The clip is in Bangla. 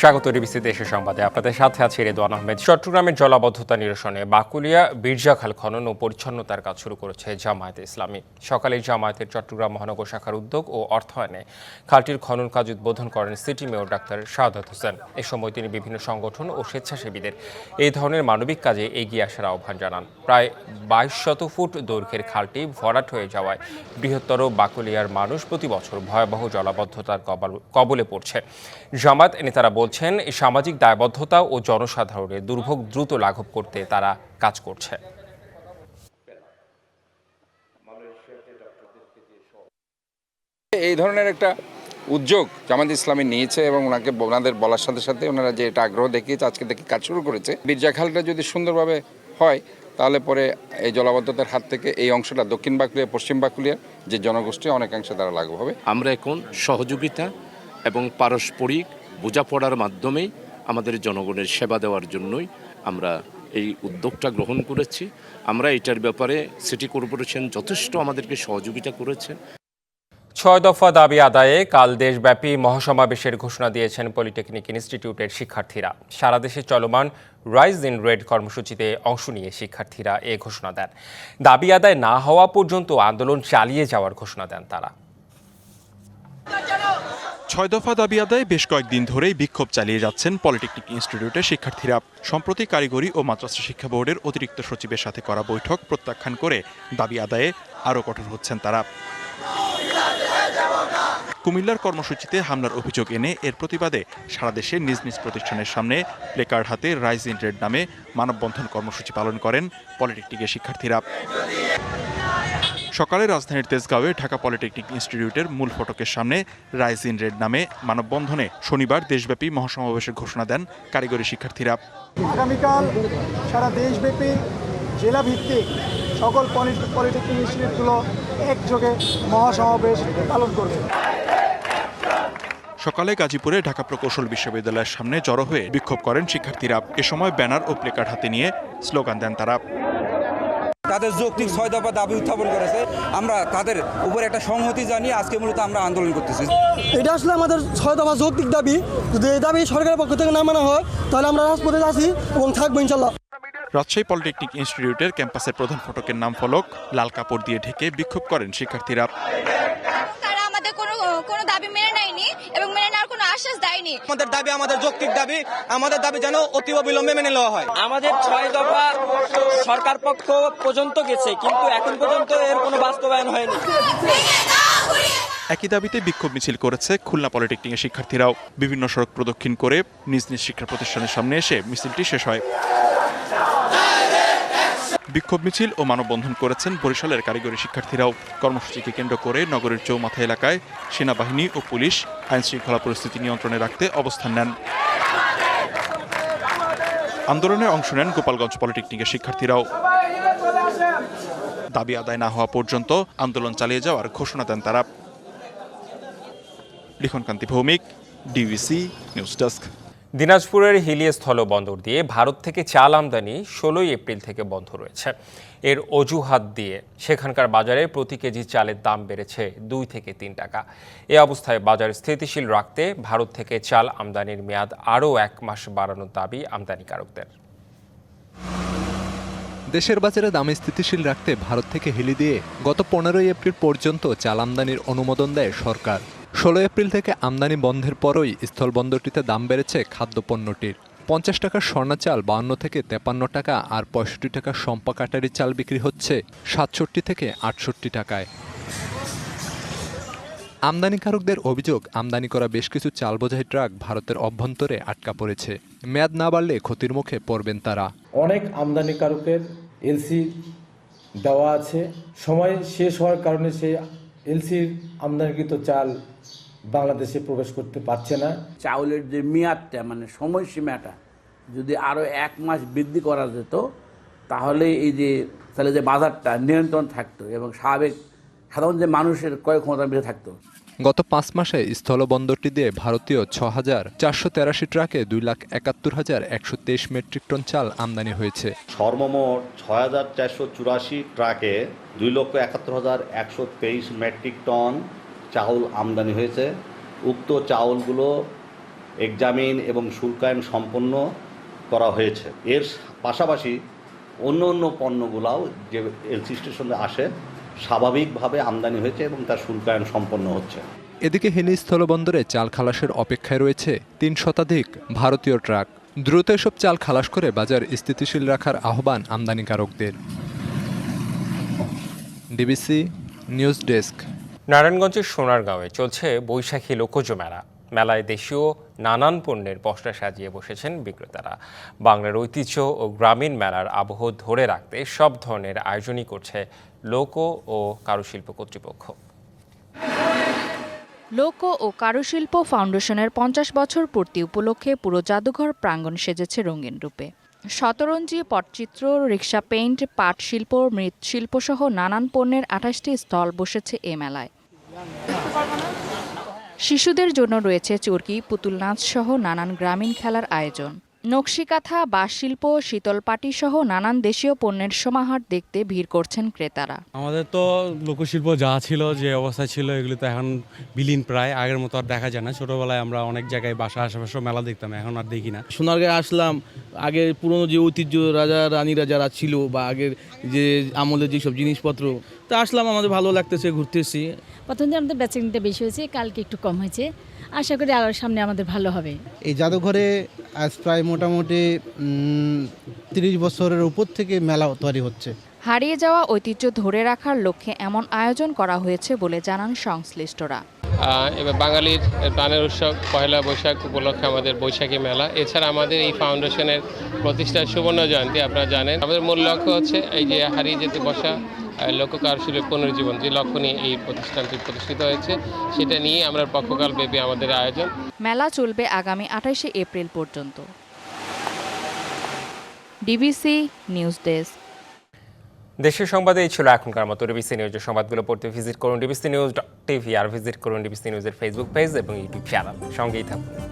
স্বাগত ডিবিসি দেশের সংবাদে। আপনাদের সাথে আছে রেদওয়ান আহমেদ। চট্টগ্রামের জলাবদ্ধতা নিরসনে বাকুলিয়া, বীরজাখাল খনন ও পরিচ্ছন্নতার কাজ শুরু করেছে জামায়াতে ইসলামী। সকালে জামায়াতের চট্টগ্রাম মহানগর শাখার উদ্যোগ ও অর্থায়নে খালটির খনন কাজ উদ্বোধন করেন city mayor doctor Shahadat Hossain. এ সময় তিনি বিভিন্ন সংগঠন ও স্বেচ্ছাসেবীদের এই ধরনের মানবিক কাজে এগিয়ে আসার আহ্বান জানান। প্রায় বাইশ শত ফুট দৈর্ঘ্যের খালটি ভরাট হয়ে যাওয়ায় বৃহত্তর বাকুলিয়ার মানুষ প্রতি বছর ভয়াবহ জলাবদ্ধতার কবল- পড়ছে। জামাত নেতারা বলছেন এই সামাজিক দায়বদ্ধতা ও জনসাধারণের দুর্ভোগ দ্রুত লাঘব করতে তারা কাজ করছে। এই ধরনের একটা উদ্যোগ জামাত ইসলামী নিয়েছে এবং ওনাকে ওনাদের বলার সাথে সাথে ওনারা যে এটা আগ্রহ দেখিয়েছে আজকে থেকে কাজ শুরু করেছে। বীরজা খালটা যদি সুন্দরভাবে হয় তাহলে পরে এই জলাবদ্ধতার হাত থেকে এই অংশটা দক্ষিণ বাঁকুড়িয়া পশ্চিম বাঁকুড়িয়ার যে জনগোষ্ঠী অনেকাংশে তারা লাঘব হবে। আমরা এখন সহযোগিতা এবং পারস্পরিক বোঝাপড়ার মাধ্যমেই আমাদের জনগণের সেবা দেওয়ার জন্যই আমরা এই উদ্যোগটা গ্রহণ করেছি। আমরা এটার ব্যাপারে সিটি কর্পোরেশন যথেষ্ট আমাদেরকে সহযোগিতা করেছে। ছয় দফা দাবি আদায়ে কাল দেশব্যাপী মহাসমাবেশের ঘোষণা দিয়েছেন পলিটেকনিক ইনস্টিটিউটের শিক্ষার্থীরা। সারা দেশে চলমান রাইজ ইন রেড কর্মসূচিতে অংশ নিয়ে শিক্ষার্থীরা এ ঘোষণা দেন। দাবি আদায় না হওয়া পর্যন্ত আন্দোলন চালিয়ে যাওয়ার ঘোষণা দেন তারা। ছয় দফা দাবি আদায়ে বেশ কয়েকদিন ধরেই বিক্ষোভ চালিয়ে যাচ্ছেন পলিটেকনিক ইনস্টিটিউটের শিক্ষার্থীরা। সম্প্রতি কারিগরি ও মাদ্রাসা শিক্ষা বোর্ডের অতিরিক্ত সচিবের সাথে করা বৈঠক প্রত্যাখ্যান করে দাবি আদায়ে আরও কঠোর হচ্ছেন তারা। কুমিল্লার কর্মসূচিতে হামলার অভিযোগ এনে এর প্রতিবাদে সারা দেশে নিজ নিজ প্রতিষ্ঠানের সামনে প্লেকার্ড হাতে রাইজ ইন রেড নামে মানববন্ধন কর্মসূচি পালন করেন পলিটেকনিকের শিক্ষার্থীরা। সকালে রাজধানীর তেজগাঁওয়ে ঢাকা পলিটেকনিক ইনস্টিটিউটের মূল ফটকের সামনে রাইজ ইন রেড নামে মানববন্ধনে শনিবার দেশব্যাপী মহাসমাবেশের ঘোষণা দেন কারিগরি শিক্ষার্থীরা। আগামীকাল সারা দেশব্যাপী জেলাভিত্তিক সকল পলি- পলিটেকনিক ইনস্টিটিউটগুলো একযোগে মহাসমাবেশ পালন করবে। সকালে গাজীপুরে ঢাকা প্রকৌশল বিশ্ববিদ্যালয়ের সামনে জড়ো হয়ে বিক্ষোভ করেন শিক্ষার্থীরা। এ সময় ব্যানার ও প্লেকার্ড হাতে নিয়ে স্লোগান দেন তারা। তাদের যৌক্তিক ছয় দফা দাবি উত্থাপন করেছে। আমরা তাদের উপর একটা সংহতি জানিয়ে আজকে মূলত আমরা আন্দোলন করতেছি। এটা আসলে আমাদের ছয় দফা যৌক্তিক দাবি। যদি এই দাবি সরকারের পক্ষ থেকে না মানা হয় তাহলে আমরা রাজপথে আছি এবং থাকব ইনশাল্লাহ রাজশাহী পলিটেকনিক ইনস্টিটিউটের ক্যাম্পাসের প্রধান ফটকের নাম ফলক লাল কাপড় দিয়ে ঢেকে বিক্ষোভ করেন শিক্ষার্থীরা তারা আমাদের কোনো কোনো দাবি মেনে নেয়নি এবং মেনে নেওয়ার কোনো দেয়নি আমাদের দাবি আমাদের যৌক্তিক দাবি। আমাদের দাবি যেন অতি বিলম্বে মেনে নেওয়া হয়। আমাদের ছয় দফা সরকার পক্ষ পর্যন্ত গেছে কিন্তু এখন পর্যন্ত এর কোনো বাস্তবায়ন হয়নি। একই দাবিতে বিক্ষোভ মিছিল করেছে খুলনা পলিটেকনিকের শিক্ষার্থীরাও। বিভিন্ন সড়ক প্রদক্ষিণ করে নিজ নিজ শিক্ষা প্রতিষ্ঠানের সামনে এসে মিছিলটি শেষ হয়। বিক্ষোভ মিছিল ও মানববন্ধন করেছেন বরিশালের কারিগরি শিক্ষার্থীরাও। কর্মসূচিকে কেন্দ্র করে নগরের চৌমাথা এলাকায় সেনাবাহিনী ও পুলিশ আইন শৃঙ্খলা পরিস্থিতি নিয়ন্ত্রণে রাখতে অবস্থান নেন। আন্দোলনে অংশ নেন গোপালগঞ্জ পলিটেকনিকের শিক্ষার্থীরাও। দাবি আদায় না হওয়া পর্যন্ত আন্দোলন চালিয়ে যাওয়ার ঘোষণা দেন তারা। Likhankanti Bhowmik D B C news desk. দিনাজপুরের হিলিয়ে স্থলবন্দর দিয়ে ভারত থেকে চাল আমদানি ষোলোই এপ্রিল থেকে বন্ধ রয়েছে। এর অজুহাত দিয়ে সেখানকার বাজারে প্রতি কেজি চালের দাম বেড়েছে দুই থেকে তিন টাকা। এ অবস্থায় বাজার স্থিতিশীল রাখতে ভারত থেকে চাল আমদানির মেয়াদ আরও এক মাস বাড়ানোর দাবি আমদানিকারকদের। দেশের বাজারে দাম স্থিতিশীল রাখতে ভারত থেকে হিলি দিয়ে গত পনেরোই এপ্রিল পর্যন্ত চাল আমদানির অনুমোদন দেয় সরকার। ষোলো এপ্রিল থেকে আমদানি বন্ধের পরই স্থলবন্দরটিতে দাম বেড়েছে খাদ্যপণ্যটির। পঞ্চাশ টাকার স্বর্ণা চাল, বাউন্ন থেকে তেপান্ন টাকা আর পঁয়ষট্টি টাকার সম্পা কাটারি চাল বিক্রি হচ্ছে সাতষট্টি থেকে আটষট্টি টাকায়। আমদানিকারকদের অভিযোগ, আমদানি করা বেশ কিছু চাল বোঝাই ট্রাক ভারতের অভ্যন্তরে আটকা পড়েছে। মেয়াদ না বাড়লে ক্ষতির মুখে পড়বেন তারা। অনেক আমদানিকারকের এলসি দেওয়া আছে। সময় শেষ হওয়ার কারণে সেই এলসির আমদানিকৃত চাল বাংলাদেশে প্রবেশ করতে পারছে না। চাউলের যে মেয়াদটা মানে সময়সীমাটা যদি আরও এক মাস বৃদ্ধি করা যেত, তাহলে এই যে, তাহলে যে বাজারটা নিয়ন্ত্রণ থাকতো এবং স্বাভাবিক সাধারণ যে মানুষের ক্রয় ক্ষমতা বেঁধে থাকতো। গত পাঁচ মাসে স্থলবন্দরটি দিয়ে ভারতীয় ছ হাজার চারশো তেরাশি ট্রাকে দুই লাখ একাত্তর হাজার একশো তেইশ মেট্রিক টন চাল আমদানি হয়েছে। সর্বমোট ছয় হাজার চারশো চুরাশি ট্রাকে দুই লক্ষ একাত্তর হাজার একশো তেইশ মেট্রিক টন চাউল আমদানি হয়েছে। উক্ত চাউলগুলো এক্সামিন এবং শুল্কায়ন সম্পন্ন করা হয়েছে। এর পাশাপাশি অন্য অন্য পণ্যগুলাও যে এলসি স্টেশনে আসে স্বাভাবিকভাবে আমদানি হয়েছে এবং তার শুল্কায়ন সম্পন্ন হচ্ছে। এদিকে হিলি স্থলবন্দরে চাল খালাসের অপেক্ষায় রয়েছে তিন শতাধিক ভারতীয় ট্রাক। দ্রুত এসব চাল খালাস করে বাজার স্থিতিশীল রাখার আহ্বান আমদানিকারকদের। DBC news desk. নারায়ণগঞ্জের সোনারগাঁওয়ে চলছে বৈশাখী লোকজ মেলা। মেলায় দেশীয় নানান পণ্যের পসরা সাজিয়ে বসেছেন বিক্রেতারা। বাংলার ঐতিহ্য ও গ্রামীণ মেলার আবহ ধরে রাখতে সব ধরনের আয়োজনই করছে লোক ও কারুশিল্প কর্তৃপক্ষ। লোক ও কারুশিল্প ফাউন্ডেশনের পঞ্চাশ বছর পূর্তি উপলক্ষে পুরো জাদুঘর প্রাঙ্গণ সেজেছে রঙিন রূপে। শতরঞ্জি, পটচিত্র, রিক্সা পেইন্ট, পাট শিল্প মৃৎশিল্প সহ নানান পণ্যের আঠাশটি স্থল বসেছে এ মেলায়। শিশুদের জন্য রয়েছে চরকি, পুতুল নাচ সহ নানান গ্রামীণ খেলার আয়োজন। নকশিকাঁথা বাঁশ শিল্প শীতলপাটি সহ নানান দেশীয় পণ্যের সমাহার দেখতে ভিড় করছেন ক্রেতারা। আমাদের তো লোকশিল্প যা ছিল যে অবস্থা ছিল এগুলো তো এখন বিলীন প্রায়। আগের মতো আর দেখা যায় না। ছোটোবেলায় আমরা অনেক জায়গায় বাসা আশেপাশে মেলা দেখতাম এখন আর দেখি না। সোনারগাঁয়ে আসলাম আগের পুরনো যে ঐতিহ্য রাজা রানীরা যারা ছিল বা আগের যে আমলের যেসব জিনিসপত্র তা আসলাম আমাদের ভালো লাগতেছে ঘুরতেছি। প্রথম দিন আমাদের বেচাকিনিটা বেশি হয়েছে কালকে একটু কম হয়েছে। আশা করি আরও সামনে আমাদের ভালো হবে। এই জাদুঘরে আজ প্রায় মোটামুটি তিরিশ বছরের উপর থেকে মেলা তৈরি হচ্ছে। হারিয়ে যাওয়া ঐতিহ্য ধরে রাখার লক্ষ্যে এমন আয়োজন করা হয়েছে বলে জানান সংশ্লিষ্টরা। এবার বাঙালির প্রাণের উৎসব পয়লা বৈশাখ উপলক্ষে আমাদের বৈশাখী মেলা। এছাড়া আমাদের এই ফাউন্ডেশনের প্রতিষ্ঠার সুবর্ণ জয়ন্তী আপনারা জানেন। আমাদের মূল লক্ষ্য হচ্ছে এই যে হারিয়ে যেতে বসা লোক কারুশিল্পের পুনর্জীবন যে লক্ষ্য নিয়ে এই প্রতিষ্ঠানটি প্রতিষ্ঠিত হয়েছে সেটা নিয়ে আমরা পক্ষকাল ব্যাপী আমাদের আয়োজন। মেলা চলবে আগামী আঠাশে এপ্রিল পর্যন্ত। D B C news desk. দেশের সংবাদে এই ছিল এখনকার মতো ডিবিসি নিউজের সংবাদগুলো। পড়তে ভিজিট করুন D B C news dot TV আর ভিজিট করুন ডিবিসি নিউজের ফেসবুক পেজ এবং ইউটিউব চ্যানেল সঙ্গেই থাকুন।